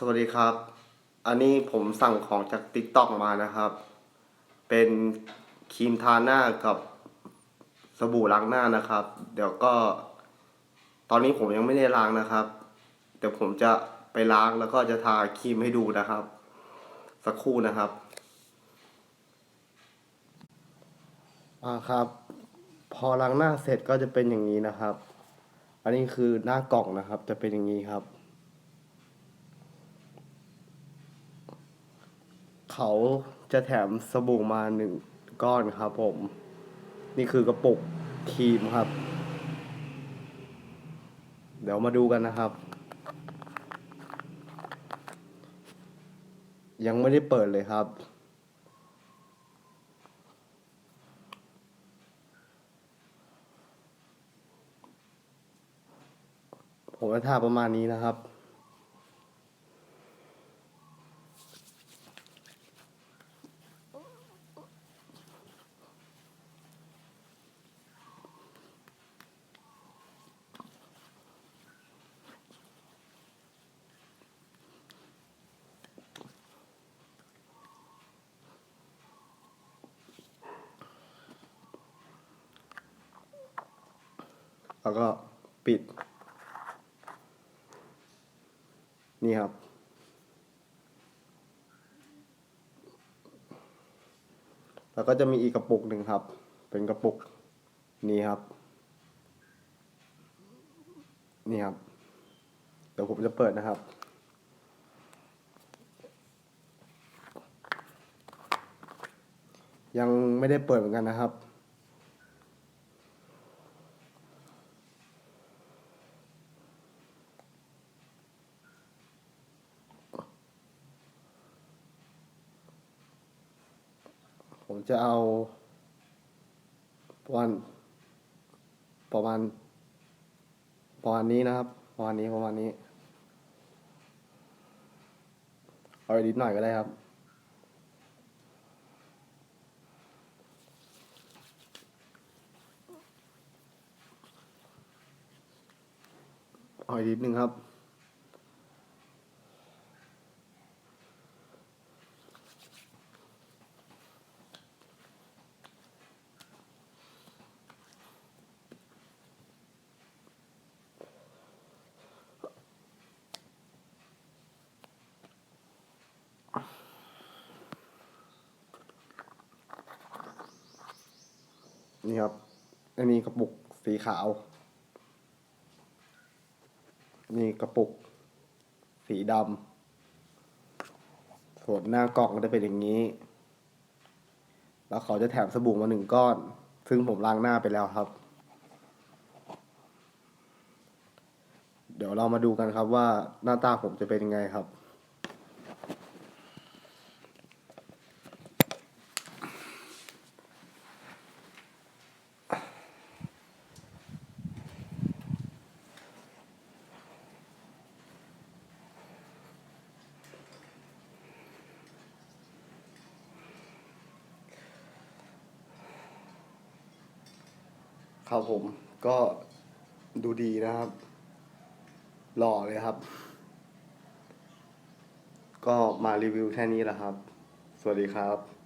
สวัสดีครับ อันนี้ผมสั่งของจาก t ิ k t o k มานะครับ เป็นครีมทาหน้ากับสบู่ล้างหน้านะครับ เดี๋ยวก็ ตอนนี้ผมยังไม่ได้ล้างนะครับ เดี๋ยวผมจะไปล้างแล้วก็จะทาครีมให้ดูนะครับ สักครู่นะครับอ่าครับ พอล้างหน้าเสร็จก็จะเป็นอย่างนี้นะครับ อันนี้คือหน้ากล่องนะครับ จะเป็นอย่างนี้ครับ เขาจะแถมสบู่มาหนึ่งก้อนครับผม นี่คือกระปุกครีมครับ เดี๋ยวมาดูกันนะครับ ยังไม่ได้เปิดเลยครับผมจะทาประมาณนี้นะครับ แล้วก็ปิด นี่ครับ แล้วก็จะมีอีกกระปุกหนึ่งครับ เป็นกระปุกนี้ครับ นี่ครับ เดี๋ยวผมจะเปิดนะครับยังไม่ได้เปิดเหมือนกันนะครับ ผมจะเอาประมาณประมาณประมาณนี้นะครับประมาณนี้ประมาณนี้เอาอีกนิดหน่อยก็ได้ครับ เอาอีกนิดนึงครับ นี่ครับ อันนี้กระปุกสีขาว นี่กระปุก สีดำส่วนหน้ากล่องก็จะเป็นอย่างนี้ แล้วเขาจะแถมสบู่มาหนึ่งก้อน ซึ่งผมล้างหน้าไปแล้วครับ เดี๋ยวเรามาดูกันครับว่าหน้าตาผมจะเป็นยังไงครับ ครับผมก็ดูดีนะครับ หล่อเลยครับ ก็มารีวิวแค่นี้แหละครับ สวัสดีครับ